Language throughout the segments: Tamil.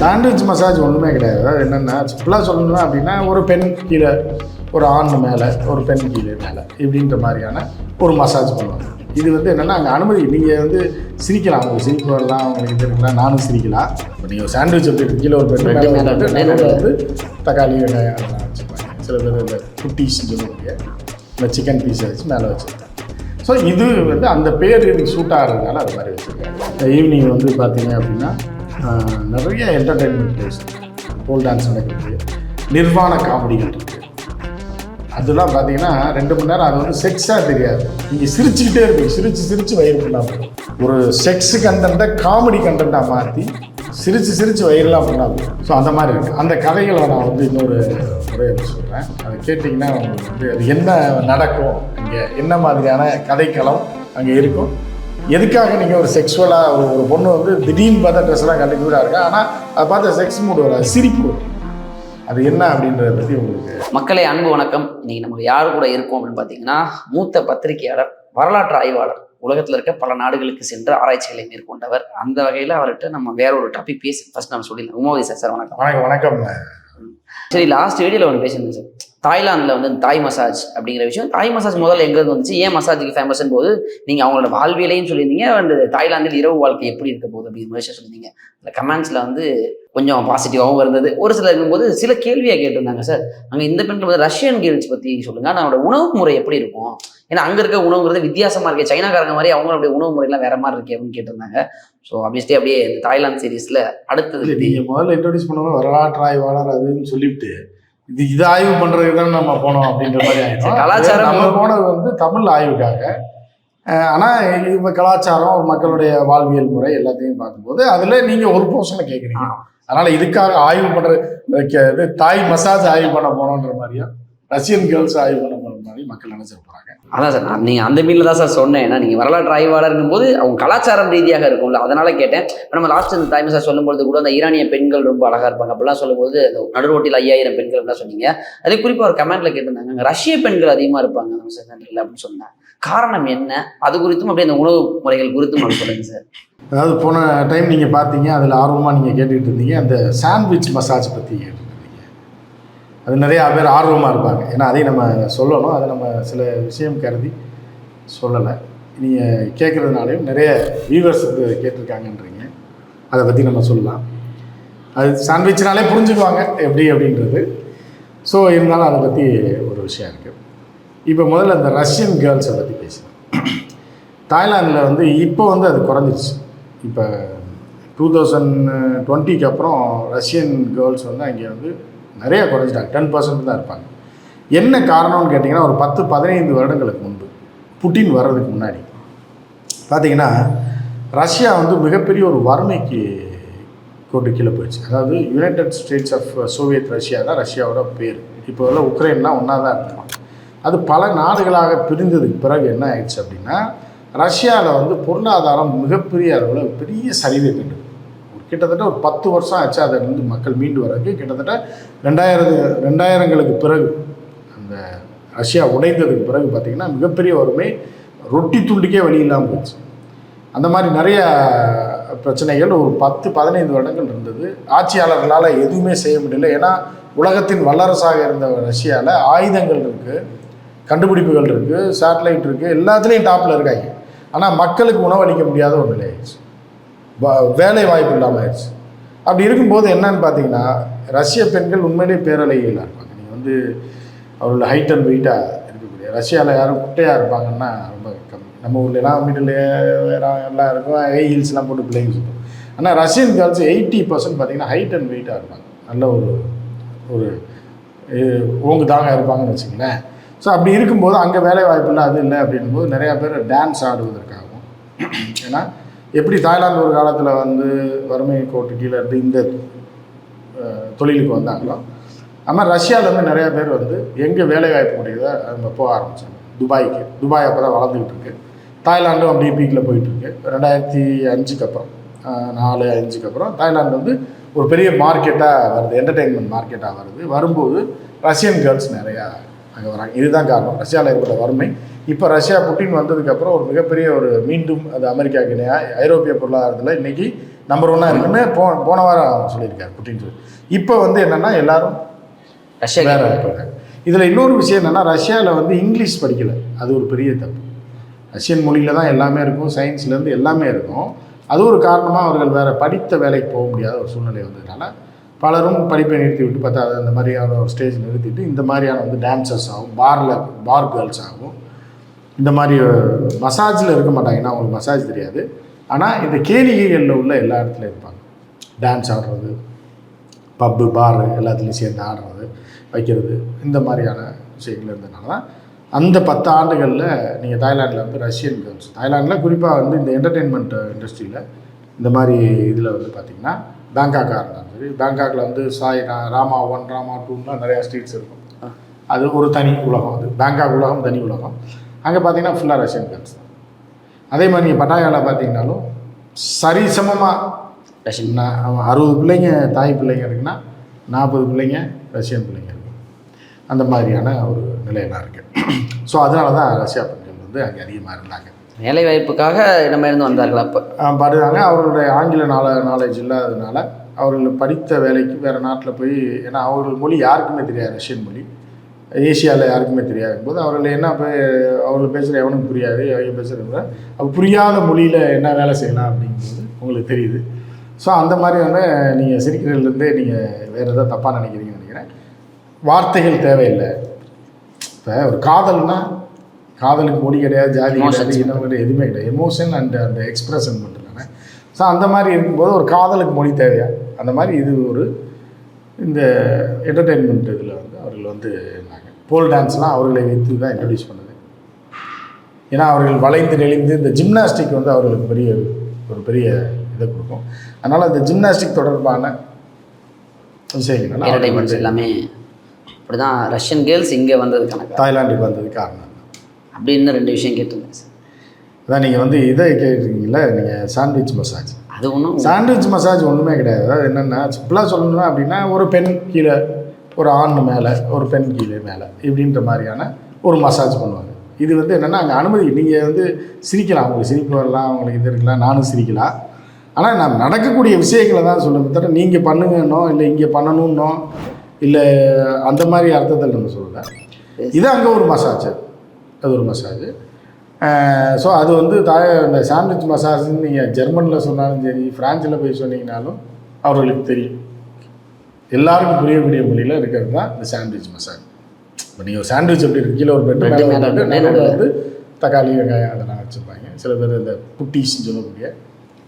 சாண்ட்விச் மசாஜ் ஒன்றுமே கிடையாது. அதாவது என்னென்னா சிம்பிளாக சொல்லணும்னா அப்படின்னா ஒரு பெண் கீழே ஒரு ஆண் மேலே ஒரு பெண் கீழே மேலே இப்படின்ற மாதிரியான ஒரு மசாஜ் பண்ணுவாங்க. இது வந்து என்னென்னா அங்கே அனுமதி நீங்கள் வந்து சிரிக்கலாம். உங்களுக்கு சிரிப்பு வரலாம் உங்களுக்கு இது இருக்கலாம் நானும் சிரிக்கலாம். இப்போ நீங்கள் சாண்ட்விச் இருக்கு? கீழே ஒரு பெண் மேலே மேல வந்து தக்காளி வெங்காயம் அதெல்லாம் வச்சுப்பாங்க சில பேர் இந்த குட்டீஸ்னு சொல்லக்கூடிய இந்த சிக்கன் பீஸை வச்சு மேலே வச்சுருக்காங்க ஸோ இது வந்து அந்த பேர் இதுக்கு சூட் ஆகிறதுனால அது மாதிரி வச்சுருக்காங்க ஈவினிங் வந்து பார்த்தீங்க அப்படின்னா நிறைய என்டர்டெயின்மெண்ட் பிளேஸ் போல் டான்ஸ் நடக்குது. நிர்வாண காமெடிகள் இருக்குது அதெல்லாம் பார்த்தீங்கன்னா ரெண்டு மணி நேரம் அது வந்து செக்ஸாக தெரியாது. நீங்கள் சிரிச்சுக்கிட்டே இருப்பீங்க. சிரித்து சிரித்து வயிறு பண்ணாமல் ஒரு செக்ஸ் கண்டென்ட்டை காமெடி கண்டென்ட்டாக மாற்றி சிரித்து சிரித்து வயிறுலாம் பண்ணாமல் ஸோ அந்த மாதிரி இருக்குது அந்த கதைகளை நான் வந்து இன்னொரு முறை சொல்கிறேன் அதை கேட்டிங்கன்னா உங்களுக்கு வந்து அது என்ன நடக்கும் இங்கே என்ன மாதிரியான கதைக்களம் அங்கே இருக்கும். எதுக்காக நீங்கள் ஒரு செக்ஸுவலாக ஒரு ஒரு பொண்ணு வந்து திடீர்னு பார்த்தா ட்ரெஸ்லாம் கண்டிப்பாக இருக்கா? ஆனால் அதை பார்த்து செக்ஸ் மூடு வராது சிரிப்பு அது என்ன அப்படின்றத பற்றி உங்களுக்கு? மக்களே அன்பு வணக்கம். இன்னைக்கு நம்ம யார் கூட இருக்கோம் அப்படின்னு பார்த்தீங்கன்னா மூத்த பத்திரிகையாளர் வரலாற்று ஆய்வாளர் உலகத்தில் இருக்க பல நாடுகளுக்கு சென்று ஆராய்ச்சிகளை மேற்கொண்டவர். அந்த வகையில் அவர்கிட்ட நம்ம வேற ஒரு டாபிக் பேசி ஃபர்ஸ்ட் நம்ம சொல்லிடலாம். உமாவதி சார் சார் வணக்கம். வணக்கம் வணக்கம். சரி லாஸ்ட் வீடியோவில் ஒன்று பேசியிருந்தேன் சார் தாய்லாந்தில் வந்து தாய் மசாஜ் அப்படிங்கிற விஷயம். தாய் மசாஜ் முதல்ல எங்கேருந்து வந்துச்சு? ஏன் மசாஜுக்கு ஃபேமஸ்னு போது நீங்கள் அவங்களோட வாழ்வியலையும் சொல்லியிருந்தீங்க அண்ட் தாய்லாந்தில் இரவு வாழ்க்கை எப்படி இருக்க போகுது அப்படிங்கிற மாதிரி சொல்லியிருந்தீங்க. அந்த கமெண்ட்ஸில் வந்து கொஞ்சம் பாசிட்டிவாகவும் இருந்தது. ஒரு சிலர் இருக்கும்போது சில கேள்வியாக கேட்டிருந்தாங்க சார். அங்கே இந்த பெண்கள் வந்து ரஷ்யன் கேர்ள்ஸ் பற்றி சொல்லுங்கள் நம்மளோட அவனோட உணவு முறை எப்படி இருக்கும்? ஏன்னா அங்கே இருக்க உணவுங்கிறது வித்தியாசமாக இருக்கு. சைனாக்காரங்க மாதிரி அவங்களுடைய உணவு முறையெல்லாம் வேற மாதிரி இருக்கு அப்படின்னு கேட்டிருந்தாங்க. ஸோ ஆப்வியஸ்லி அப்படியே இந்த தாய்லாந்து சீரீஸில் அடுத்தது நீங்கள் முதல்ல இன்ட்ரோடியூஸ் பண்ணுவோம் வரலாற்றாய் ஆய்வாளர் சொல்லிவிட்டு இது இது ஆய்வு பண்ணுறதுக்கு தான் நம்ம போனோம் அப்படின்ற மாதிரி ஆயிடும். கலாச்சாரம் நம்ம போனது வந்து தமிழ் ஆய்வுக்காக. அஹ் ஆனா இப்போ கலாச்சாரம் மக்களுடைய வாழ்வியல் முறை எல்லாத்தையும் பார்க்கும்போது அதுல நீங்க ஒரு போர்ஷனை கேட்குறீங்க அதனால இதுக்காக ஆய்வு க- இது தாய் மசாஜ் ஆய்வு பண்ண போனோன்ற மாதிரியா? ரஷ்யன் கேர்ள்ஸ் ஆய்வு பண்ண போன மாதிரி மக்கள் நினைச்சிட்டு போறாங்க? அதான் சார் நான் நீங்கள் அந்த மீனில் தான் சார் சொன்னேன். ஏன்னா நீங்கள் வரலாற்று ஆய்வாளருங்கும் போது அவங்க கலாச்சாரம் ரீதியாக இருக்கும்ல அதனால கேட்டேன். இப்போ நம்ம லாஸ்ட் இந்த தாய்மை சார் சொல்லும்போது கூட அந்த ஈரானிய பெண்கள் ரொம்ப அழகா இருப்பாங்க. அப்படிலாம் சொல்லும்போது அந்த நடுரோட்டில் ஐயாயிரம் பெண்கள் தான் சொன்னீங்க. அதே குறிப்பாக ஒரு கமெண்ட்ல கேட்டிருந்தாங்க. ரஷ்ய பெண்கள் அதிகமாக இருப்பாங்க. நம்ம சென்டரில் அப்படின்னு சொன்னேன் காரணம் என்ன? அது குறித்தும் அப்படியே அந்த உணவு முறைகள் குறித்தும் அப்படி சொல்லுங்க சார். அதாவது போன டைம் நீங்க பார்த்தீங்க அதுல ஆர்வமா நீங்க கேட்டுக்கிட்டு இருந்தீங்க. அந்த சாண்ட்விச் மசாஜ் கேட்டுட்டு இருந்தீங்க அது நிறையா பேர் ஆர்வமாக இருப்பாங்க. ஏன்னா அதையும் நம்ம சொல்லணும். அதை நம்ம சில விஷயம் கருதி சொல்லலை. நீங்கள் கேட்குறதுனாலையும் நிறைய வியூவர்ஸ் கேட்டிருக்காங்கன்றீங்க. அதை பற்றி நம்ம சொல்லலாம். அது சாண்ட்விச்னாலே புரிஞ்சுக்குவாங்க எப்படி அப்படின்றது. ஸோ இருந்தாலும் அதை பற்றி ஒரு விஷயம் இருக்குது இப்போ முதல்ல அந்த ரஷ்யன் கேர்ள்ஸை பற்றி பேசுகிறேன் தாய்லாந்தில் வந்து இப்போ வந்து அது குறைஞ்சிருச்சு. இப்போ டூ தௌசண்ட் டுவெண்ட்டிக்கு அப்புறம் ரஷ்யன் கேர்ள்ஸ் வந்து அங்கே வந்து நிறைய குறைஞ்சிட்டாங்க. டென் பர்சன்ட் தான் இருப்பாங்க. என்ன காரணம்னு கேட்டிங்கன்னா ஒரு பத்து பதினைந்து வருடங்களுக்கு முன்பு புட்டின் வர்றதுக்கு முன்னாடி பார்த்தீங்கன்னா ரஷ்யா வந்து மிகப்பெரிய ஒரு வறுமைக்கு கொண்டு கீழே போயிடுச்சு. அதாவது United States of Soviet Russia தான் ரஷ்யாவோட பேர். இப்போ உள்ள உக்ரைன்லாம் ஒன்றா தான் இருக்கலாம் அது பல நாடுகளாக பிரிந்ததுக்கு பிறகு என்ன ஆயிடுச்சு அப்படின்னா ரஷ்யாவில் வந்து பொருளாதாரம் மிகப்பெரிய அளவில் பெரிய சரிவை கண்டு கிட்டத்தட்ட ஒரு பத்து வருஷம் ஆச்சு அதிலிருந்து மக்கள் மீண்டு வர்றதுக்கு கிட்டத்தட்ட ரெண்டாயிரத்து ரெண்டாயிரங்களுக்கு பிறகு அந்த ரஷ்யா உடைந்ததுக்கு பிறகு பார்த்திங்கன்னா மிகப்பெரிய வறுமை ரொட்டி துண்டுக்கே வழி இல்லாமல் போச்சு. அந்த மாதிரி நிறைய பிரச்சனைகள் ஒரு பத்து பதினைந்து வருடங்கள் இருந்தது. ஆட்சியாளர்களால் எதுவுமே செய்ய முடியல. ஏன்னா உலகத்தின் வல்லரசாக இருந்த ரஷ்யாவில் ஆயுதங்கள் இருக்குது கண்டுபிடிப்புகள் இருக்குது சேட்டலைட் இருக்குது எல்லாத்துலேயும் டாப்பில் இருக்காங்க. ஆனால் மக்களுக்கு உணவளிக்க முடியாத ஒரு நிலை ஆயிடுச்சு. வேலை வாய்ப்பு இல்லாமல் ஆயிடுச்சு அப்படி இருக்கும்போது என்னன்னு பார்த்தீங்கன்னா ரஷ்ய பெண்கள் உண்மையிலேயே பேரலைகளாக இருப்பாங்க. நீங்கள் வந்து அவரோட ஹைட் அண்ட் வெயிட்டாக இருக்கக்கூடிய ரஷ்யாவில் யாரும் குட்டையாக இருப்பாங்கன்னா ரொம்ப கம்மி. நம்ம ஊர்லலாம் மிடில் எல்லாம் இருக்கும். ஹை ஹீல்ஸ்லாம் போட்டு பிள்ளைங்க சுற்றும் ஆனால் ரஷ்யன் கேர்ள்ஸ் எயிட்டி பர்சன்ட் பார்த்தீங்கன்னா ஹைட் அண்ட் வெயிட்டாக இருப்பாங்க. நல்ல ஒரு ஒரு ஓங்கு தாங்க இருப்பாங்கன்னு வச்சுங்களேன் ஸோ அப்படி இருக்கும்போது அங்கே வேலை வாய்ப்பு இல்லை அது இல்லை அப்படின்போது நிறையா பேர் டான்ஸ் ஆடுவதற்காகவும் ஏன்னா எப்படி தாய்லாந்து ஒரு காலத்தில் வந்து வறுமை கோட்டு கீழே இருந்து இந்த தொழிலுக்கு வந்தாங்களோ அது ரஷ்யாவிலேருந்து நிறையா பேர் வந்து எங்கே வேலை வாய்ப்பு முடியுதோ அவங்க போக ஆரம்பித்தாங்க துபாய்க்கு. துபாய் அப்போ தான் வளர்ந்துக்கிட்டு இருக்கு. தாய்லாண்டும் அப்படியே பீக்கில் போயிட்டுருக்கு ரெண்டாயிரத்தி அஞ்சுக்கு அப்புறம் நாலு அஞ்சுக்கு அப்புறம் தாய்லாந்து வந்து ஒரு பெரிய மார்க்கெட்டாக வருது. என்டர்டெயின்மெண்ட் மார்க்கெட்டாக வருது. வரும்போது ரஷ்யன் கேர்ள்ஸ் நிறையா அங்கே வராங்க. இதுதான் காரணம். ரஷ்யாவில் ஏற்பட்ட வறுமை. இப்போ ரஷ்யா புட்டின் வந்ததுக்கப்புறம் ஒரு மிகப்பெரிய ஒரு மீண்டும் அது அமெரிக்காவுக்கு இணையாக ஐரோப்பிய பொருளாதாரத்தில் இன்றைக்கி நம்பர் ஒன்னாக இருக்குன்னு போ போன வாரம் சொல்லியிருக்காரு புட்டின் சொல்லி. இப்போ வந்து என்னென்னா எல்லாரும் ரஷ்யா வேற போயிடுறாங்க இதில் இன்னொரு விஷயம் என்னென்னா ரஷ்யாவில் வந்து இங்கிலீஷ் படிக்கல. அது ஒரு பெரிய தப்பு. ரஷ்யன் மொழியில் தான் எல்லாமே இருக்கும். சயின்ஸ்லேருந்து எல்லாமே இருக்கும். அது ஒரு காரணமாக அவர்கள் வேறு படித்த வேலைக்கு போக முடியாத ஒரு சூழ்நிலை வந்ததுனால பலரும் படிப்பை நிறுத்தி விட்டு பார்த்தா அந்த மாதிரியான ஒரு ஸ்டேஜ் நிறுத்திட்டு இந்த மாதிரியான வந்து டான்சர்ஸ் ஆகும் பாரில் பார் கேர்ள்ஸ் ஆகும். இந்த மாதிரி மசாஜில் இருக்க மாட்டாங்க ஏன்னா அவங்களுக்கு மசாஜ் தெரியாது. ஆனால் இந்த கேளிகைகளில் உள்ள எல்லா இடத்துலையும் இருப்பாங்க. டான்ஸ் ஆடுறது பப்பு பாரு எல்லாத்துலேயும் சேர்ந்து ஆடுறது வைக்கிறது இந்த மாதிரியான விஷயங்கள் இருந்ததுனால தான் அந்த பத்து ஆண்டுகளில் நீங்கள் தாய்லாண்டில் வந்து ரஷ்யன் கேர்ள்ஸ் தாய்லாண்டில் குறிப்பாக வந்து இந்த என்டர்டெயின்மெண்ட் இண்டஸ்ட்ரியில் uh, இந்த மாதிரி இதில் வந்து பார்த்திங்கன்னா பேங்காக்காக இருந்தாலும் சரி பேங்காக்கில் வந்து சாய் ராமா ஒன் ராமா டூலாம் நிறையா ஸ்ட்ரீட்ஸ் இருக்கும். அது ஒரு தனி உலகம் அது. பேங்காக் உலகம் தனி உலகம். அங்கே பார்த்தீங்கன்னா ஃபுல்லாக ரஷ்யன் கேர்ள்ஸ் தான். அதே மாதிரி நீங்கள் பட்டாயாவில் பார்த்தீங்கன்னாலும் சரிசமமாக ரஷ்யன் அவன் அறுபது பிள்ளைங்க தாய் பிள்ளைங்க இருக்குன்னா நாற்பது பிள்ளைங்க ரஷ்யன் பிள்ளைங்க இருக்கு. அந்த மாதிரியான ஒரு நிலையெல்லாம் இருக்குது ஸோ அதனால தான் ரஷ்யா பெண்கள் வந்து அங்கே அதிகமாக இருந்தாங்க. வேலை வாய்ப்புக்காக இடமிருந்து வந்தார்கள் அப்போ. படுறாங்க அவர்களுடைய ஆங்கில நாள நாலேஜ் இல்லாததுனால அவர்கள் படித்த வேலைக்கு வேறு நாட்டில் போய் ஏன்னா அவர்கள் மொழி யாருக்குமே தெரியாது ரஷ்யன் மொழி. ஏசியாவில் யாருக்குமே தெரியாது. போது அவர்கள் என்ன போய் அவர்கள் பேசுகிற எவனுக்கு புரியாது அவங்க பேசுகிறவங்க அப்போ புரியாத மொழியில் என்ன வேலை செய்யலாம் அப்படிங்கிறது உங்களுக்கு தெரியுது. ஸோ அந்த மாதிரி வந்து நீங்கள் சிரிக்கிறதுலேருந்தே நீங்கள் வேறு எதாவது தப்பாக நினைக்கிறீங்கன்னு நினைக்கிறேன். வார்த்தைகள் தேவையில்லை. இப்போ ஒரு காதல்னால் காதலுக்கு மொழி கிடையாது ஜாதி கிடையாது. இனம் கிடையாது எதுவுமே கிடையாது. எமோஷன் அண்ட் அந்த எக்ஸ்பிரஷன் தானே ஸோ அந்த மாதிரி இருக்கும்போது ஒரு காதலுக்கு மொழி தேவையா? அந்த மாதிரி இது ஒரு இந்த என்டர்டெயின்மெண்ட் இதில் வந்து அவர்கள் வந்து இருந்தாங்க போல் டான்ஸ்லாம் அவர்களை வைத்து தான் இன்ட்ரடியூஸ் பண்ணுது. ஏன்னா அவர்கள் வளைந்து நெளிந்து இந்த ஜிம்னாஸ்டிக் வந்து அவர்களுக்கு பெரிய ஒரு பெரிய இதை கொடுக்கும். அதனால் இந்த ஜிம்னாஸ்டிக் தொடர்பான விஷயங்கள் எல்லாமே அப்படிதான் ரஷ்யன் கேர்ள்ஸ் இங்கே வந்ததுக்கான தாய்லாந்துக்கு வந்தது காரணம். அப்படின்னு ரெண்டு விஷயம் கேட்டிருந்தேன் சார். அதான் நீங்கள் வந்து இதை கேட்டிருக்கீங்களா நீங்கள் சாண்ட்விச் மசாஜ் அது ஒன்றும் சாண்ட்விச் மசாஜ் ஒன்றுமே கிடையாது. அதாவது என்னென்னா சிம்பிளாக சொல்லணும்னா அப்படின்னா ஒரு பெண் கீழே ஒரு ஆண் மேலே ஒரு பெண் கீழே மேலே இப்படின்ற மாதிரியான ஒரு மசாஜ் பண்ணுவாங்க. இது வந்து என்னென்னா அங்கே அனுமதி நீங்கள் வந்து சிரிக்கலாம். உங்களுக்கு சிரிப்பு வரலாம் உங்களுக்கு இது இருக்கலாம் நானும் சிரிக்கலாம். ஆனால் நான் நடக்கக்கூடிய விஷயங்களை தான் சொல்லுவேன் தவிர நீங்கள் பண்ணுங்கன்னோ இல்லை இங்கே பண்ணணுன்னோ இல்லை அந்த மாதிரி அர்த்தத்தில் நம்ம சொல்லலை. இது அங்கே ஒரு மசாஜ் அது ஒரு மசாஜ். ஸோ அது வந்து தாய இந்த சாண்ட்விச் மசாஜ்னு நீங்கள் ஜெர்மனில் சொன்னாலும் சரி ஃப்ரான்ஸில் போய் சொன்னீங்கனாலும் அவர்களுக்கு தெரியும். எல்லாருக்கும் புரியக்கூடிய மொழியில் இருக்கிறது தான் இந்த சாண்ட்விச் மசாஜ் இப்போ நீங்கள் சாண்ட்விச் எப்படி இருக்கு? கீழே ஒரு பெட் மேலே வந்து தக்காளி வெங்காயம் அதெல்லாம் வச்சுருப்பாங்க. சில பேர் இந்த குட்டீஸ்ன்னு சொல்லக்கூடிய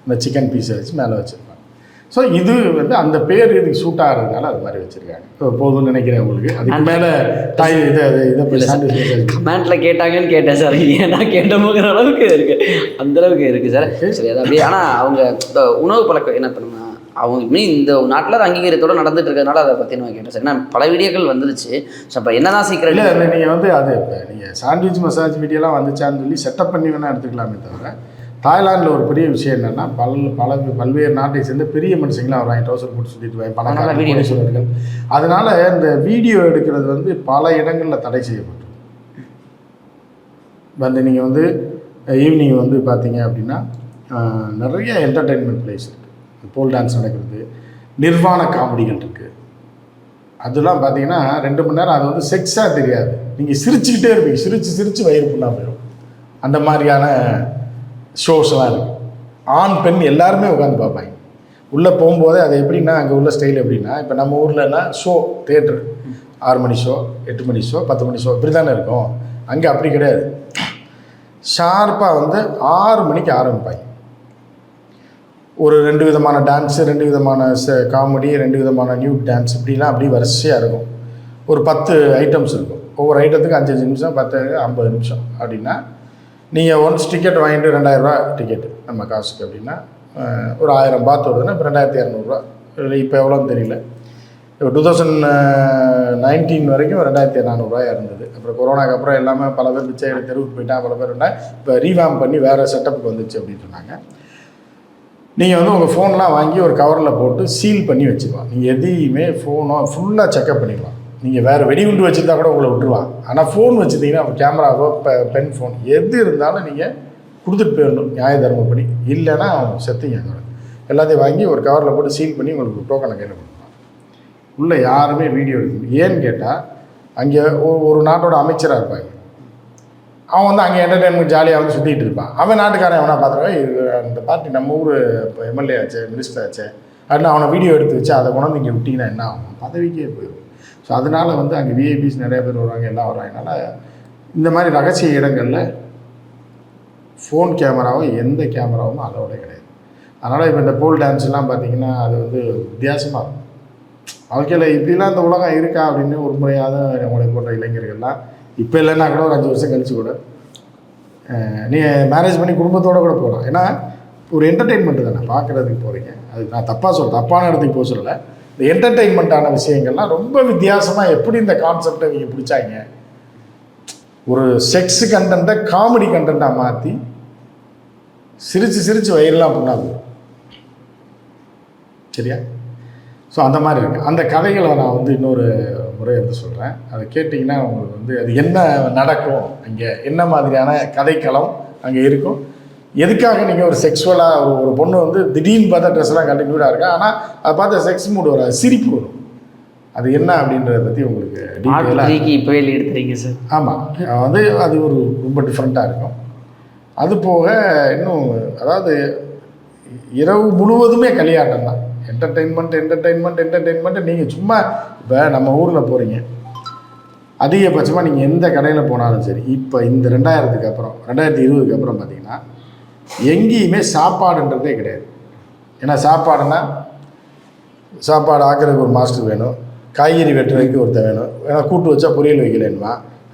இந்த சிக்கன் பீஸை வச்சு மேலே வச்சுருப்பாங்க. ஸோ இது வந்து அந்த பேர் இதுக்கு சூட் ஆகிறதுனால அது மாதிரி வச்சுருக்காங்க. போதும்னு நினைக்கிறேன் உங்களுக்கு. அதுக்கு மேலே தாய் இதை இதை கமெண்ட்ல கேட்டாங்கன்னு கேட்டேன் சார். ஏன்னா கேட்டமுங்கிற அளவுக்கு இருக்கு. அந்த அளவுக்கு இருக்கு சார். சரி அது அப்படியே ஆனால் அவங்க இந்த உணவு பழக்கம் என்ன பண்ணுமா அவங்க மீன் இந்த நாட்டில் அங்கீகாரத்தோட நடந்துட்டு இருக்கிறதுனால அதை பற்றி நான் கேட்டேன் சார். ஏன்னா பல வீடியோக்கள் வந்துருச்சு. ஸோ அப்போ என்னதான் இல்லை சீக்கிரம் அது நீங்கள் வந்து அது இப்போ நீங்கள் சாண்ட்விச் மசாஜ் வீடியோலாம் வந்துச்சான்னு சொல்லி செட்டப் பண்ணி வேணால் எடுத்துக்கலாமே தவிர தாய்லாந்தில் ஒரு பெரிய விஷயம் என்னென்னா பல பல பல்வேறு நாட்டை சேர்ந்த பெரிய மனுஷங்களும் அவர் வாங்கி டவுசர் போட்டு சுற்றிட்டு வாங்கி பணக்கார video கோடீஸ்வரர்கள் அதனால இந்த வீடியோ எடுக்கிறது வந்து பல இடங்களில் தடை செய்யப்பட்டிருக்கு வந்து நீங்கள் வந்து ஈவினிங் வந்து பார்த்தீங்க அப்படின்னா நிறைய என்டர்டெயின்மெண்ட் பிளேஸ் இருக்குது போல் டான்ஸ் நடக்கிறது நிர்வாண காமெடிகள் இருக்குது அதெல்லாம் பார்த்தீங்கன்னா ரெண்டு மணி நேரம் அது வந்து செக்ஸாக தெரியாது. நீங்கள் சிரிச்சுக்கிட்டே இருப்பீங்க. சிரித்து சிரித்து வயிறு ஃபுல்லாக போயிடும். அந்த மாதிரியான ஷோஸ்லாம் இருக்குது ஆண் பெண் எல்லாருமே உட்காந்து பார்ப்பாங்க. உள்ளே போகும்போதே அது எப்படின்னா அங்கே உள்ள ஸ்டைல் எப்படின்னா இப்போ நம்ம ஊர்லன்னா ஷோ தேட்டர் ஆறு மணி ஷோ எட்டு மணி ஷோ பத்து மணி ஷோ இப்படி தானே இருக்கும். அங்கே அப்படி கிடையாது. ஷார்ப்பாக வந்து ஆறு மணிக்கு ஆரம்பிப்பாங்க. ஒரு ரெண்டு விதமான டான்ஸு ரெண்டு விதமான காமெடி ரெண்டு விதமான நியூ டான்ஸ் இப்படிலாம் அப்படி வரிசையாக இருக்கும். ஒரு பத்து ஐட்டம்ஸ் இருக்கும். ஒவ்வொரு ஐட்டத்துக்கு அஞ்சஞ்சு நிமிஷம் பத்து ஐம்பது நிமிஷம் அப்படின்னா நீங்கள் ஒன்ஸ் டிக்கெட் வாங்கிட்டு ரெண்டாயிரரூவா டிக்கெட்டு நம்ம காசுக்கு அப்படின்னா ஒரு ஆயிரம் பாத் வருதுன்னா இப்போ ரெண்டாயிரத்தி இரநூறுவா. இப்போ எவ்வளோன்னு தெரியல. இப்போ டூ தௌசண்ட் நைன்டீன் வரைக்கும் ரெண்டாயிரத்தி நானூறுரூவாயா இருந்தது. அப்புறம் கொரோனாக்கு அப்புறம் எல்லாமே பல பேர் பிச்சை எடுத்து தெருவுக்கு போயிட்டா பல பேர் இருந்தால் இப்போ ரீவாம் பண்ணி வேறு செட்டப்புக்கு வந்துச்சு அப்படின்னு சொன்னாங்க நீங்கள் வந்து உங்கள் ஃபோன்லாம் வாங்கி ஒரு கவரில் போட்டு சீல் பண்ணி வச்சுக்கலாம் நீங்கள் எதையுமே ஃபோனோ ஃபுல்லாக செக்அப் பண்ணிக்கலாம் நீங்கள் வேறு வெடிகுண்டு வச்சுருந்தா கூட உங்களை விட்டுருவான். ஆனால் ஃபோன் வச்சுருந்தீங்கன்னா கேமராவோ இப்போ பென் ஃபோன் எது இருந்தாலும் நீங்கள் கொடுத்துட்டு போயிடணும் நியாய தர்மப்படி. இல்லைன்னா செத்துங்க அதோட எல்லாத்தையும் வாங்கி ஒரு கவரில் போட்டு சீல் பண்ணி உங்களுக்கு டோக்கனை கையில் கொடுக்கலாம் உள்ளே யாருமே வீடியோ எடுக்கணும் ஏன்னு கேட்டால் அங்கே ஒரு ஒரு நாட்டோட அமைச்சராக இருப்பாங்க. அவன் வந்து அங்கே என்டர்டெயின்மெண்ட் ஜாலியாக வந்து சுற்றிட்டு இருப்பான். அவன் நாட்டுக்காரன் அவனா பார்த்துருவான் இந்த பார்ட்டி நம்ம ஊர் இப்போ எம்எல்ஏ ஆச்சு மினிஸ்டர் ஆச்சு? அப்படின்னு அவனை வீடியோ எடுத்து வச்சு அதை கொண்டாந்து இங்கே விட்டிங்கன்னா என்ன ஆகும்? பதவிக்கே போயிடும். ஸோ அதனால் வந்து அங்கே விஐபிஸ் நிறைய பேர் வருவாங்க எல்லாம் வருவாங்கனால இந்த மாதிரி ரகசிய இடங்களில் ஃபோன் கேமராவும் எந்த கேமராவும் அலோட கிடையாது. அதனால் இப்போ இந்த போல் டான்ஸ்லாம் பார்த்தீங்கன்னா அது வந்து வித்தியாசமாக இருக்கும். வாழ்க்கையில் இப்படிலாம் இந்த உலகம் இருக்கா அப்படின்னு ஒரு முறையாக உங்களை போன்ற இளைஞர்கள்லாம் இப்போ இல்லைன்னா கூட ஒரு அஞ்சு வருஷம் கழிச்சு கூட நீங்கள் மேரேஜ் பண்ணி குடும்பத்தோடு கூட போகலாம் ஏன்னா ஒரு என்டர்டெயின்மெண்ட் தானே பார்க்குறதுக்கு போகிறீங்க அது நான் தப்பாக சொல்ல தப்பான இடத்துக்கு போக சொல்லலை. இந்த என்டர்டெயின்மெண்ட்டான விஷயங்கள்லாம் ரொம்ப வித்தியாசமாக எப்படி இந்த கான்செப்டை நீங்கள் பிடிச்சாங்க? ஒரு செக்ஸ் கண்டென்ட்டை காமெடி கண்டென்ட்டாக மாற்றி சிரித்து சிரித்து வயிறெல்லாம் பண்ணாது. சரியா? ஸோ அந்த மாதிரி இருக்குது அந்த கதைகளை நான் வந்து இன்னொரு முறை எடுத்து சொல்கிறேன் அதை கேட்டிங்கன்னா உங்களுக்கு வந்து அது என்ன நடக்கும்? அங்கே என்ன மாதிரியான கதைக்களம் அங்கே இருக்கும்? எதுக்காக நீங்கள் ஒரு செக்ஸுவலாக ஒரு ஒரு பொண்ணு வந்து திடீர்னு பார்த்தா ட்ரெஸ்லாம் கண்டினியூடாக இருக்கா? ஆனால் அதை பார்த்தா செக்ஸ் மூடு வராது சிரிப்பு வரும். அது என்ன அப்படின்றத பற்றி உங்களுக்கு டீட்டெயிலாக இப்போவே லீட் தரீங்க சார் ஆமாம் வந்து அது ஒரு ரொம்ப டிஃப்ரெண்ட்டாக இருக்கும். அது போக இன்னும் அதாவது இரவு முழுவதுமே களியாட்டம் தான். என்டர்டெயின்மெண்ட் என்டர்டெயின்மெண்ட் என்டர்டெயின்மெண்ட் நீங்கள் சும்மா இப்போ நம்ம ஊரில் போகிறீங்க அதிகபட்சமாக நீங்கள் எந்த கடையில் போனாலும் சரி இப்போ இந்த ரெண்டாயிரத்துக்கு அப்புறம் ரெண்டாயிரத்தி இருபதுக்கு அப்புறம் பார்த்தீங்கன்னா எங்கேயுமே சாப்பாடுன்றதே கிடையாது. ஏன்னா சாப்பாடுனா சாப்பாடு ஆக்கிறதுக்கு ஒரு மாஸ்டர் வேணும். காய்கறி வெட்டுறதுக்கு ஒருத்தர் வேணும். ஏன்னா கூட்டு வச்சா பொரியல் வைக்கலன்னுமா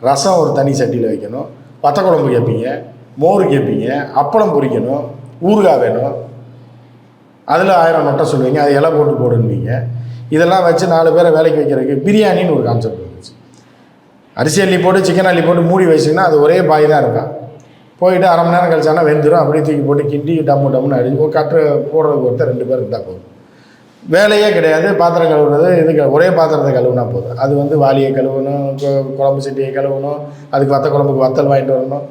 ரசம் ஒரு தனி சட்டியில் வைக்கணும். வத்த குழம்பு கேட்பீங்க மோர் கேட்பீங்க அப்பளம் பொரிக்கணும் ஊறுகாய் வேணும். அதில் ஆயிரம் நொட்டை சொல்லுவீங்க அது இலை போட்டு போடுவீங்க. இதெல்லாம் வச்சு நாலு பேரை வேலைக்கு வைக்கிறதுக்கு பிரியாணின்னு ஒரு கான்செப்ட் வந்துச்சு. அரிசி அள்ளி போட்டு சிக்கன் அள்ளி போட்டு மூடி வச்சிங்கன்னா அது ஒரே பாய் தான் இருக்கும் போயிட்டு அரை மணி நேரம் கழிச்சானா வெந்துடும் அப்படியே தூக்கி போட்டு கிண்டி டம்மு டம்முன்னு அடிச்சு ஒரு கட்டு போடுறதுக்கு ஒருத்தர் ரெண்டு பேர் இருந்தால் போதும். வேலையே கிடையாது. பாத்திரம் கழுவுறது இது ஒரே பாத்திரத்தை கழுவுனா போதும். அது வந்து வாளியை கழுவணும் குழம்பு சட்டியை கழுவணும் அதுக்கு வத்த குழம்புக்கு வத்தல் வாங்கிட்டு வரணும்.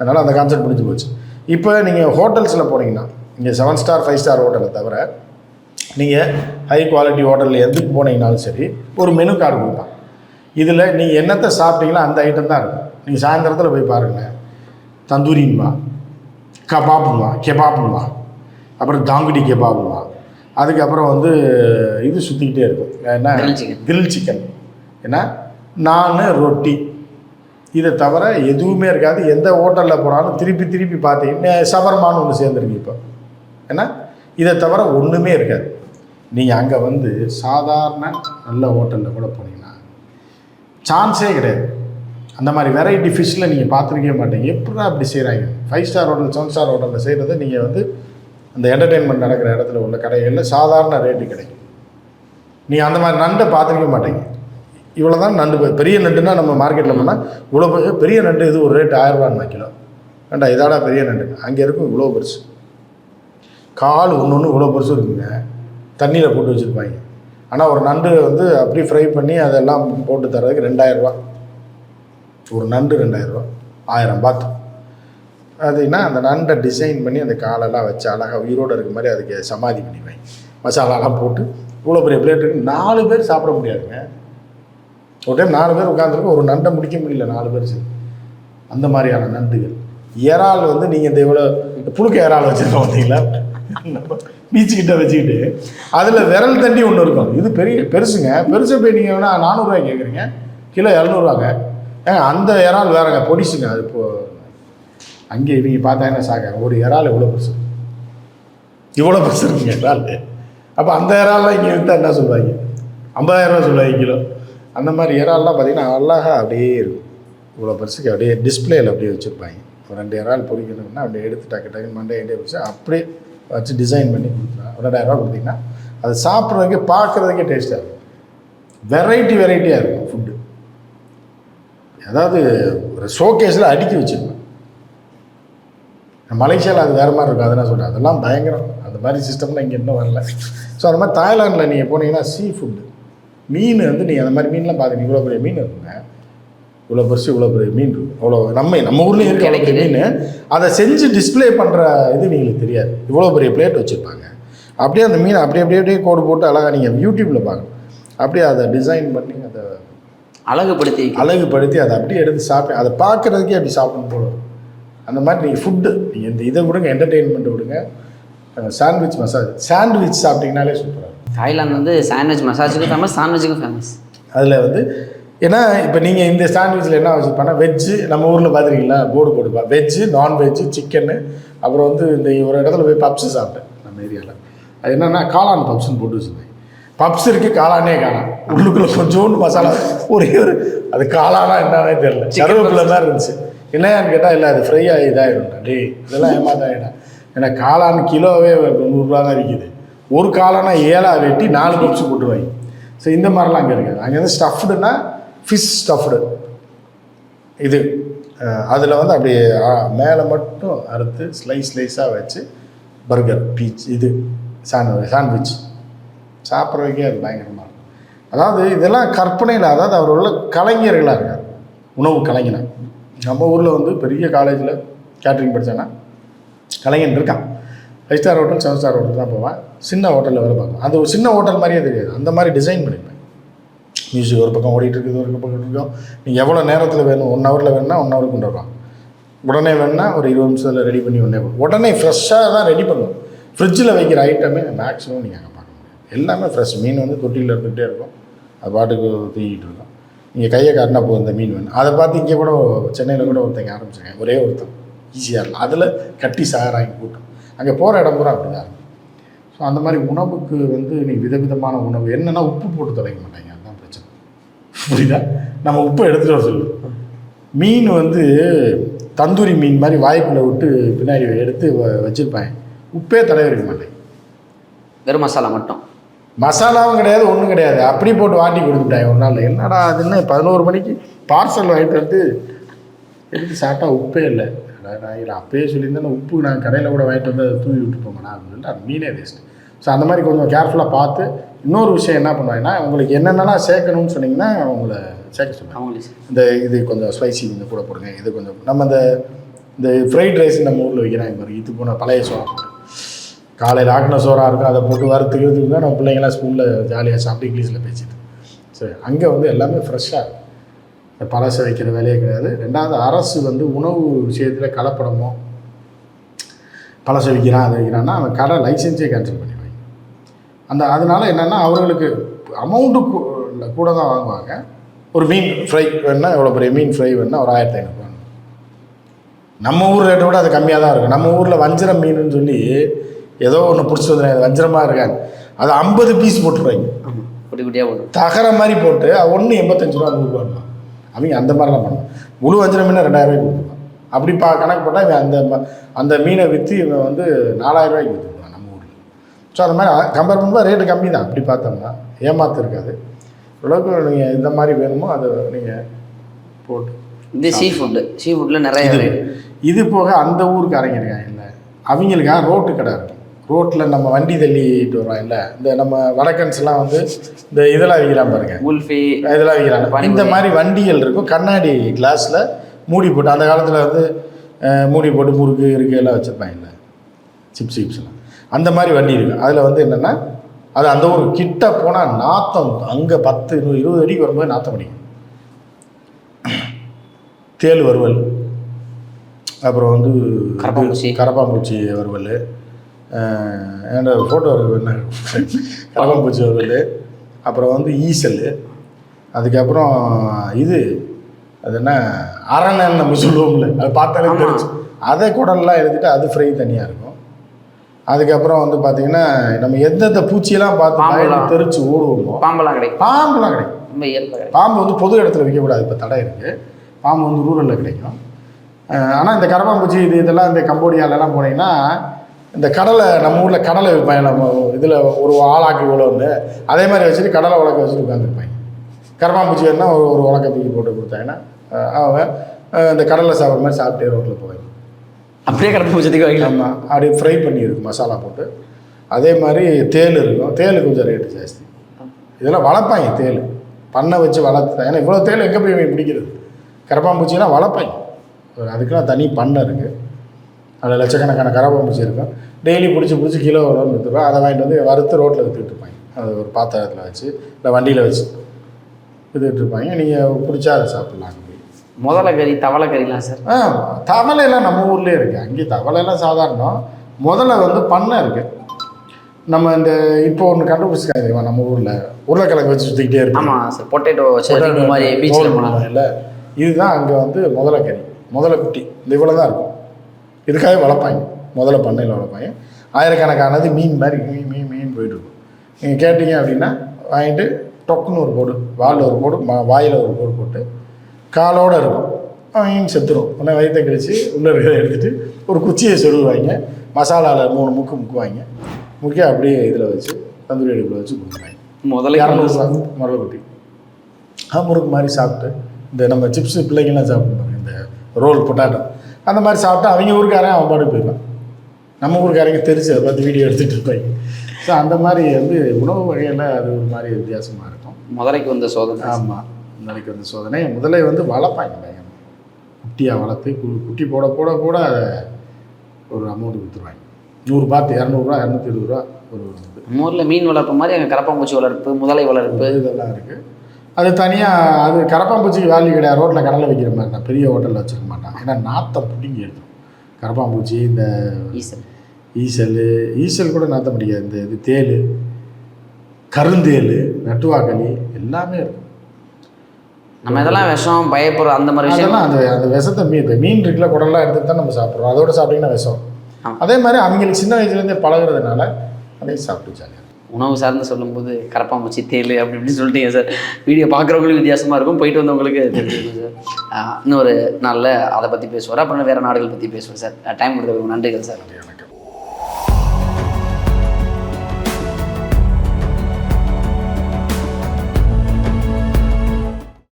அதனால் அந்த கான்செப்ட் முடிஞ்சு போச்சு. இப்போ நீங்கள் ஹோட்டல்ஸில் போனீங்கன்னா இங்கே செவன் ஸ்டார் ஃபைவ் ஸ்டார் ஹோட்டலை தவிர நீங்கள் ஹை குவாலிட்டி ஹோட்டலில் எதுக்கு போனீங்கனாலும் சரி ஒரு மெனு கார்டு கொடுப்பான் இதில் நீங்கள் என்னத்தை சாப்பிட்டீங்களோ அந்த ஐட்டம் தான் இருக்கும். நீங்கள் சாயந்தரத்தில் போய் பாருங்களேன் தந்தூரின்வா கபாப்புமா கெபாப்புமா அப்புறம் தாங்குடி கெபாப்புமா அதுக்கப்புறம் வந்து இது சுற்றிக்கிட்டே இருக்கும். என்ன. கிரில் சிக்கன் ஏன்னா நான் ரொட்டி. இதை தவிர எதுவுமே இருக்காது. எந்த ஹோட்டலில் போனாலும் திருப்பி திருப்பி பார்த்தீங்கன்னா சவர்மான்னு ஒன்று சேர்ந்துருக்கு இப்போ. ஏன்னா இதை தவிர ஒன்றுமே இருக்காது. நீங்கள் அங்கே வந்து சாதாரண நல்ல ஹோட்டலில் கூட போனீங்கன்னா சான்ஸே கிடையாது. அந்த மாதிரி வெரைட்டி ஃபிஷ்ஷில் நீங்கள் பார்த்துருக்கவே மாட்டீங்க. எப்படிடா அப்படி செய்கிறாங்க five star hotel seven star ஹோட்டலில் செய்கிறத நீங்கள் வந்து அந்த என்டர்டெயின்மெண்ட் நடக்கிற இடத்துல உள்ள கடைகளில் சாதாரண ரேட்டு கிடைக்கும். நீங்கள் அந்த மாதிரி நண்டை பார்த்துருக்க மாட்டீங்க. இவ்வளோ தான் நண்டு பெரிய நண்டுனா நம்ம மார்க்கெட்டில் போனால் இவ்வளோ பெரிய நண்டு இது ஒரு ரேட் ஆயிரரூபான்னு கிலோ வேண்டா இதாடா பெரிய நண்டு? அங்கே இருக்கும் இவ்வளோ பெருசு. கால் ஒன்று ஒன்று இவ்வளோ பெருசு இருக்குங்க. தண்ணியில் போட்டு வச்சுருப்பாங்க. ஆனால் ஒரு நண்டு வந்து அப்படியே ஃப்ரை பண்ணி அதெல்லாம் போட்டு தர்றதுக்கு ரெண்டாயிரரூபா ஒரு நண்டு ரெண்டாயிரரூபா ஆயிரம் பாத் அதுனா அந்த நண்டை டிசைன் பண்ணி அந்த காலெல்லாம் வச்சு அழகாக உயிரோடு இருக்க மாதிரி அதுக்கு சமாதி பண்ணிடுவேன். மசாலாலாம் போட்டு இவ்வளோ பெரிய பிளேட் நாலு பேர் சாப்பிட முடியாதுங்க. ஒரு டைம் நாலு பேர் உட்காந்துருக்கோம் ஒரு நண்டை முடிக்க முடியல நாலு பேர் சேர்ந்து. அந்த மாதிரியான நண்டுகள். இறால் வந்து நீங்கள் இந்த இவ்வளோ இந்த புழுக்க இறால் வச்சுருக்கோம் பார்த்தீங்களா? பீச்சுக்கிட்ட வச்சுக்கிட்டு அதில் விரல் தண்டி ஒன்று இருக்கும். இது பெரிய பெருசுங்க. பெருசு போய் நீங்கள் வேணால் நானூறுரூவாய் கேட்குறீங்க கிலோ இரநூறுவாங்க அந்த இறால் வேறங்க பொடிசுங்க அது இப்போ அங்கே இவங்க பார்த்தாங்கன்னா சாக்காங்க ஒரு இறால் இவ்வளோ பெருசு? இவ்வளோ பெருசு இருக்குங்க இறால். அப்போ அந்த இறால்லாம் இங்கே விற்றா என்ன சொல்லுவாங்க? ஐம்பதாயிரம் ரூபா சொல்லுவாங்க கிலோ. அந்த மாதிரி இறால்லாம் பார்த்தீங்கன்னா அழகாக அப்படியே இருக்கும். இவ்வளோ பெருசுக்கு அப்படியே டிஸ்பிளேயில் அப்படியே வச்சுருப்பாங்க. ஒரு ரெண்டு இறால் பொறிக்கணும்னா அப்படியே எடுத்து டக்கு டக்கு மண்டை எண்டே வச்சு அப்படியே வச்சு டிசைன் பண்ணி கொடுத்துருவாங்க. ரெண்டாயிரரூவா கொடுத்தீங்கன்னா அது சாப்பிட்றதுக்கு பார்க்குறதுக்கே டேஸ்ட்டாக இருக்கும். வெரைட்டி வெரைட்டியாக இருக்கும் ஃபுட்டு அதாவது ஒரு ஷோகேஸில் அடுக்கி வச்சுருப்பேன். மலேசியாவில் அது வேறு மாதிரி இருக்கும் அதை நான் சொல்கிறேன் அதெல்லாம் பயங்கரம். அந்த மாதிரி சிஸ்டம்லாம் இங்கே இன்னும் வரல. ஸோ அந்த மாதிரி தாய்லாண்டில் நீங்கள் போனீங்கன்னா சீ ஃபுட்டு மீன் வந்து நீங்கள் அந்த மாதிரி மீன்லாம் பார்த்துங்க இவ்வளோ பெரிய மீன் இருக்குங்க. இவ்வளோ பெருசு இவ்வளோ பெரிய மீன் இருக்கும் அவ்வளோ நம்ம நம்ம ஊர்லேயும் இருக்க கிடைக்குது. மீன். அதை செஞ்சு டிஸ்ப்ளே பண்ணுற இது உங்களுக்கு தெரியாது. இவ்வளோ பெரிய பிளேட் வச்சுருப்பாங்க. அப்படியே அந்த மீனை அப்படியே அப்படியே அப்படியே கோடு போட்டு அழகாக நீங்கள் யூடியூப்பில் பார்க்கணும் அப்படியே அதை டிசைன் பண்ணி அதை அழகுபடுத்தி வைக்கிறது. அழகுபடுத்தி அதை அப்படியே எடுத்து சாப்பிட்டு அதை பார்க்குறதுக்கே அப்படி சாப்பிடணும் போல. அந்த மாதிரி நீங்கள் ஃபுட்டு நீங்கள் இந்த இதை விடுங்க என்டர்டெயின்மெண்ட் விடுங்க. சாண்ட்விச் மசாஜ் சாண்ட்விச் சாப்பிட்டீங்கனாலே சூப்பராக இருக்கும். தாய்லாந்து வந்து சாண்ட்விச் மசாஜுக்கும் ஃபேமஸ் சாண்ட்விச்சுக்கும் ஃபேமஸ் அதில் வந்து ஏன்னா இப்போ நீங்கள் இந்த சாண்ட்விச்சில் என்ன வச்சுருப்பாங்கன்னா வெஜ்ஜு நம்ம ஊரில் பார்த்துருக்கீங்களா? போர்டு போட்டுப்பா. வெஜ்ஜு நான்வெஜ்ஜு சிக்கனு அப்புறம் வந்து இந்த ஒரு இடத்துல போய் பப்ஸு சாப்பிட்டேன் நம்ம ஏரியாவில் அது என்னென்னா காளான் பப்ஸ்னு போட்டு வச்சுருந்தேன். பப்ஸ் இருக்குது காளானே காளான் உள்ளுக்குள்ளே கொஞ்சோண்டு மசாலா ஒரே ஒரு அது காளானா என்னன்னே தெரியல. கருவேப்பிலை தான் இருந்துச்சு. என்னன்னு கேட்டால் இல்லை அது ஃப்ரை ஆகி இதாகிடும் டேய் இதெல்லாம் ஏமாத்தாயிடும் ஏன்னா காளான் கிலோவே நூறுரூவா தான் விற்கிது ஒரு காளானா ஏழா வெட்டி நாலு பப்ஸ் போட்டுருவாங்க ஸோ இந்த மாதிரிலாம் அங்கே இருக்குது. அங்கே வந்து ஸ்டஃப்டுனா ஃபிஷ் ஸ்டஃப்டு இது அதில் வந்து அப்படியே மேலே மட்டும் அறுத்து ஸ்லைஸ் ஸ்லைஸாக வச்சு பர்கர் பீச் இது சாண்ட்விச் சாண்ட்விச் சாப்பிட்றதுக்கே அது பயங்கரமாக இருக்கும். அதாவது இதெல்லாம் கற்பனையில் அதாவது அவர் உள்ள கலைஞர்களாக இருக்கார் உணவு கலைஞனாக நம்ம ஊரில் வந்து பெரிய காலேஜில் கேட்ரிங் படித்தேன்னா கலைஞன் இருக்கான். Five star hotel seven star hotel தான் போவேன். சின்ன ஹோட்டலில் வேலை பார்ப்பேன். அது ஒரு சின்ன ஹோட்டல் மாதிரியே தெரியாது. அந்த மாதிரி டிசைன் பண்ணிப்பேன். மியூசிக் ஒரு பக்கம் ஓடிட்டு இருக்குது ஒரு பக்கம் இருக்கும். நீங்கள் எவ்வளோ நேரத்தில் வேணும்? ஒன் ஹவரில் வேணும்னா ஒன் ஹவருக்கு கொண்டு வரலாம். உடனே வேணும்னா ஒரு இருபது நிமிஷத்தில் ரெடி பண்ணி உடனே உடனே ஃப்ரெஷ்ஷாக தான் ரெடி பண்ணுவோம். ஃப்ரிட்ஜில் வைக்கிற ஐட்டமே மேக்ஸிமம் நீங்கள் அங்கே எல்லாமே ஃப்ரெஷ் மீன் வந்து தொட்டியில் இருந்துகிட்டே இருக்கும். அது பாட்டுக்கு தூங்கிட்டு இருக்கும். நீங்கள் கையை காட்டினா போதும் இந்த மீன் வேணும் அதை பார்த்து இங்கே கூட சென்னையில் கூட ஒருத்தங்க ஆரம்பிச்சிருக்காங்க ஒரே ஒருத்தன். ஈஸியாக இருக்கும் அதில் கட்டி சாகிறாங்க கூட்டம் அங்கே போகிற இடம் பூரா அப்படி தான் ஸோ அந்த மாதிரி உணவுக்கு வந்து நீ விதவிதமான உணவு என்னென்னா உப்பு போட்டு தொலைக்க மாட்டாங்க. அதுதான் பிரச்சனை. புரியுதா? நம்ம உப்பை எடுத்துகிட்டு வர சொல்லு. மீன் வந்து தந்தூரி மீன் மாதிரி வாய்க்குள்ளே விட்டு பின்னாடி எடுத்து வ- உப்பே தடவி இருக்க மாட்டேன் வெறும் மசாலா மட்டும். மசாலாவும் கிடையாது ஒன்றும் கிடையாது. அப்படி போட்டு வாட்டி கொடுத்துட்டாங்க ஒரு நாள் என்னடா அதுன்னு பதினோரு மணிக்கு பார்சல் வாங்கிட்டு வந்து எடுத்து சாப்பிட்டா உப்பே இல்லை. நான் இல்லை அப்பயே சொல்லியிருந்தேன் உப்பு நான் கடையில் கூட வாங்கிட்டு வந்து அதை தூவி விட்டு போங்கண்ணா அப்படின்னு சொல்லிட்டு அது மீனே வேஸ்ட்டு ஸோ அந்த மாதிரி கொஞ்சம் கேர்ஃபுல்லாக பார்த்து இன்னொரு விஷயம் என்ன பண்ணுவாங்கன்னா உங்களுக்கு என்னென்னலாம் சேர்க்கணும்னு சொன்னீங்கன்னா உங்களை சேர்க்க சொல்லுவாங்க இந்த இது கொஞ்சம் ஸ்பைசி கொஞ்சம் கூட போடுங்க. இது கொஞ்சம் நம்ம இந்த இந்த ஃப்ரைட் ரைஸ் நம்ம ஊரில் வைக்கிறாங்க பாருங்க இது போன பழைய சோளம். காலையில் ஆக்கின சோறாக இருக்கும் அதை போட்டு வறுத்துக்கிறதுக்கு தான் நம்ம பிள்ளைங்களாம் ஸ்கூலில் ஜாலியாக சாப்பிட்டு இங்கிலீஷில் பேசிட்டு. சரி அங்கே வந்து எல்லாமே ஃப்ரெஷ்ஷாக இருக்கும் இந்த பழசை வைக்கிற வேலையே கிடையாது. ரெண்டாவது அரசு வந்து உணவு விஷயத்தில் கலப்படமோ பழசை விற்கிறான் அதை விற்கிறான்னா அவன் கடை லைசன்ஸே கேன்சல் பண்ணிடுவாங்க. அந்த அதனால என்னென்னா அவர்களுக்கு அமௌண்ட்டு கூட தான் வாங்குவாங்க. ஒரு மீன் ஃப்ரை வேணுன்னா எவ்வளோ பெரிய மீன் ஃப்ரை வேணுன்னா ஒரு ஆயிரத்தி ஐநூறுரூவா நம்ம ஊர் ரேட்டை விட அது கம்மியாக தான் இருக்கும் நம்ம ஊரில் வஞ்சிரம் மீனுன்னு சொல்லி ஏதோ ஒன்று பிடிச்சி வந்து வஞ்சரமாக இருக்காங்க அது ஐம்பது பீஸ் போட்டுருவாங்க. குட்டி குட்டியாக தகர மாதிரி போட்டு ஒன்று எண்பத்தஞ்சு ரூபா நூறுரூவா அவங்க அந்த மாதிரிலாம் பண்ணுவான் முழு வஞ்சரம் மீனை ரெண்டாயிரம் ரூபாய்க்கு கொடுத்துருவான் அப்படி பா கணக்கு போட்டால் இவன் அந்த அந்த மீனை விற்று இவன் வந்து நாலாயிரம் ரூபாய்க்கு விற்றுருவான் நம்ம ஊரில். ஸோ அந்த மாதிரி கம்பேர் பண்ணும்போது ரேட்டு கம்மி தான் அப்படி பார்த்தோம்னா ஏமாத்து இருக்காது. ஓரளவுக்கு நீங்கள் இந்த மாதிரி வேணுமோ அதை நீங்கள் போட்டு. இது சீ ஃபுட்டு சீ ஃபுட்டில் நிறைய. இது போக அந்த ஊருக்காரங்க இருக்காங்க இல்லை அவங்களுக்காக ரோட்டு கடை இருக்கும் ரோட்டில் நம்ம வண்டி தள்ளிட்டு வரோம் இல்லை இந்த நம்ம வடக்கன்ஸ்லாம் வந்து இந்த இதெல்லாம் விற்கிறான் பாருங்க. குல்ஃபி இதெல்லாம் விற்கிறாங்க. இந்த மாதிரி வண்டிகள் இருக்கும். கண்ணாடி கிளாஸில் மூடி போட்டு அந்த காலத்தில் வந்து மூடி போட்டு முறுக்கு இருக்கு எல்லாம் வச்சுருப்பாங்கல்ல சிப்ஸ் சிப்ஸ்லாம் அந்த மாதிரி வண்டி இருக்கும் அதில் வந்து என்னென்னா அது அந்த ஒரு கிட்ட போனால் நாத்தம் அங்கே பத்து இருபது அடிக்கு வரும்போது நாத்தம் அடிக்கும். தேள் வறுவல். அப்புறம் வந்து இது கரப்பான்பூச்சி. கரப்பாம்பூச்சி வறுவல். என்னோட ஃபோட்டோ இருக்கு என்ன கரப்பாம்பூச்சி வறுவல் அப்புறம் வந்து ஈசல். அதுக்கப்புறம் இது அது என்ன அரணன்னு நம்ம சொல்லுவோம்ல. அதை பார்த்தாலே. தெரிஞ்சு. அதை குடல்லாம் எடுத்துட்டு அது ஃப்ரை தனியாக இருக்கும். அதுக்கப்புறம் வந்து பார்த்தீங்கன்னா நம்ம எந்தெந்த பூச்சியெல்லாம் பார்த்து பாம்பெல்லாம். தெரிச்சு ஓடுவோமோ பாம்பெல்லாம் கிடைக்கும் பாம்புலாம் கிடைக்கும் பாம்பு வந்து பொது இடத்துல விற்கக்கூடாது இப்போ தடை இருக்குது பாம்பு வந்து ரூரலில் கிடைக்கும். ஆனால் இந்த கரப்பாம்பூச்சி இது இதெல்லாம் இந்த கம்போடியாலலாம் போனீங்கன்னா இந்த கடலை நம்ம ஊரில் கடலை விற்பாங்க நம்ம இதில் ஒரு ஆளாக்கு இவ்வளோன்னு அதே மாதிரி வச்சுட்டு கடலை உலக்க வச்சுட்டு உட்காந்துருப்பாங்க கரப்பாம்பூச்சி வேணுன்னா ஒரு ஒரு உலக்க தூக்கி போட்டு கொடுத்தாங்கன்னா அவன் இந்த கடலை சாப்பிட்ற மாதிரி சாப்பிட்டே ரோட்டில் போவாங்க அப்படியே கடப்பு பூச்சத்துக்கு வைக்கலாம் ஆமாம் அப்படியே ஃப்ரை பண்ணியிருக்கும் மசாலா போட்டு. அதே மாதிரி தேள் இருக்கும். தேள் கொஞ்சம் ரேட்டு ஜாஸ்தி. இதெல்லாம் வளர்ப்பாங்க தேள் பண்ணை வச்சு வளர்த்து. ஏன்னா இவ்வளோ தேள் எங்கே போய் பிடிக்கிறது? கரப்பாம்பூச்சிலாம் வளர்ப்பாங்க. ஒரு அதுக்கெல்லாம் தனி பண்ணை இருக்குது அதில் லட்சக்கணக்கான கரப்பாம்பூச்சி இருக்கும் டெய்லி பிடிச்சி பிடிச்சி கிலோ எவ்வளோன்னு விற்றுருவா அதை வாங்கிட்டு வந்து வறுத்து ரோட்டில் விற்றுட்டு இருப்பாங்க. அது ஒரு பாத்திரத்தில் வச்சு இல்லை வண்டியில் வச்சு விற்றுட்டு இருப்பாங்க. நீங்கள் பிடிச்சா அதை சாப்பிட்லாம். அங்கே போய் முதலை கறி தவளை கறிலாம் சார்? ஆ தவளையெல்லாம் நம்ம ஊர்லேயே இருக்குது அங்கே தவளையெல்லாம் சாதாரணம். முதல்ல வந்து பண்ணை இருக்குது நம்ம இந்த இப்போ ஒன்று கண்டுபிடிச்சிருக்காங்க தெரியுமா? நம்ம ஊரில். உருளைக்கிழங்கு வச்சு சுற்றிக்கிட்டே இருப்பாங்க ஆமாம் சார். பொட்டேட்டோ சரி மாதிரி பீச்சில் போனாங்க இல்லை. இதுதான் அங்கே வந்து முதலை கறி முதலை குட்டி இந்த இவ்வளோ தான் இருக்கும். இதுக்காக வளர்ப்பாங்க. முதல்ல பண்ணையில் வளர்ப்பாங்க. ஆயிரக்கணக்கானது மீன் மாதிரி மீன் மீன் மீன் போயிட்டு இருக்கும் நீங்கள் கேட்டீங்க அப்படின்னா வாங்கிட்டு டொக்குன்னு ஒரு போடு வாலில் ஒரு போடு மா வாயில் ஒரு போடு போட்டு காலோடு இருக்கும். மீன் செத்துரும். உடனே வயிற்றை கழிச்சு உள்ளே இருக்கிறத எடுத்துட்டு ஒரு குச்சியை சொருவாங்க மசாலாவில் மூணு முக்கு முக்குவாங்க. முக்கி அப்படியே இதில் வச்சு தந்தூரி அடுப்பில் வச்சு கொடுப்பாங்க. முதல்ல இரநூறுவா முரளை குட்டி ஆ முறுக்கு மாதிரி சாப்பிட்டு இந்த நம்ம சிப்ஸ் பிள்ளைங்கெல்லாம் சாப்பிடுவாங்க. இந்த ரோல் பொட்டாட்டோ. அந்த மாதிரி சாப்பிட்டு அவங்க ஊருக்காரன் அவன் பாட்டு போயிடலாம் நம்ம ஊருக்காரங்க தெரிச்சு அதை பார்த்து வீடியோ எடுத்துகிட்டு இருப்பாங்க. ஸோ அந்த மாதிரி வந்து உணவு வகையில் அது ஒரு மாதிரி வித்தியாசமாக இருக்கும். முதலைக்கு வந்த சோதனை. ஆமாம் நாளைக்கு வந்து சோதனை. முதல்ல வந்து வளர்ப்பாங்க பயங்கரமா. குட்டியாக வளர்த்து கு- குட்டி போட போட கூட அதை ஒரு அமௌண்ட் கொடுத்துருவாங்க. நூறு பாத்து இரநூறுவா இரநூத்தி இருபது ரூபா ஒரு ஊரில் மீன் வளர்ப்பு மாதிரி அங்கே கரப்பாம்பூச்சி வளர்ப்பு முதலை வளர்ப்பு. இதெல்லாம் இருக்குது அது தனியாக அது கரப்பாம்பூச்சிக்கு வேல்யூ கிடையாது. ரோட்டில் கடலை வைக்கிற மாதிரி தான் பெரிய ஹோட்டலில் வச்சுருக்க மாட்டான். ஏன்னா நாத்தம் பிடிங்கி எடுக்கும். கரப்பாம்பூச்சி இந்த ஈசல். ஈசல் கூட நாத்தம் பிடிக்காது. இந்த இது தேள் கருந்தேல் நட்டுவாக்களி எல்லாமே இருக்கும். நம்ம இதெல்லாம் விஷம் பயப்படுற அந்த மாதிரி விஷயம் அதெல்லாம் அந்த அந்த விஷத்தை மீன் இப்போ மீன் இருக்குல்ல குடல்லாம் எடுத்து தான் நம்ம சாப்பிட்றோம். அதோட சாப்பிட்டீங்கன்னா விஷம். அதே மாதிரி அவங்களுக்கு சின்ன வயசுலேருந்தே பழகுறதுனால அதையும் சாப்பிட்டு உணவு சார்ந்து சொல்லும்போது கரப்பாம்பூச்சி தேல் அப்படி இப்படின்னு சொல்லிட்டீங்க சார் வீடியோ பார்க்குறவங்களுக்கு வித்தியாசமாக இருக்கும். போயிட்டு வந்தவங்களுக்கு தெரிஞ்சிருக்கும் சார் இன்னொரு நாளில் அதை பற்றி பேசுவார். அப்புறம் வேறு நாடுகள் பற்றி பேசுவேன் சார் டைம் கொடுத்ததுக்கு நன்றிகள் சார்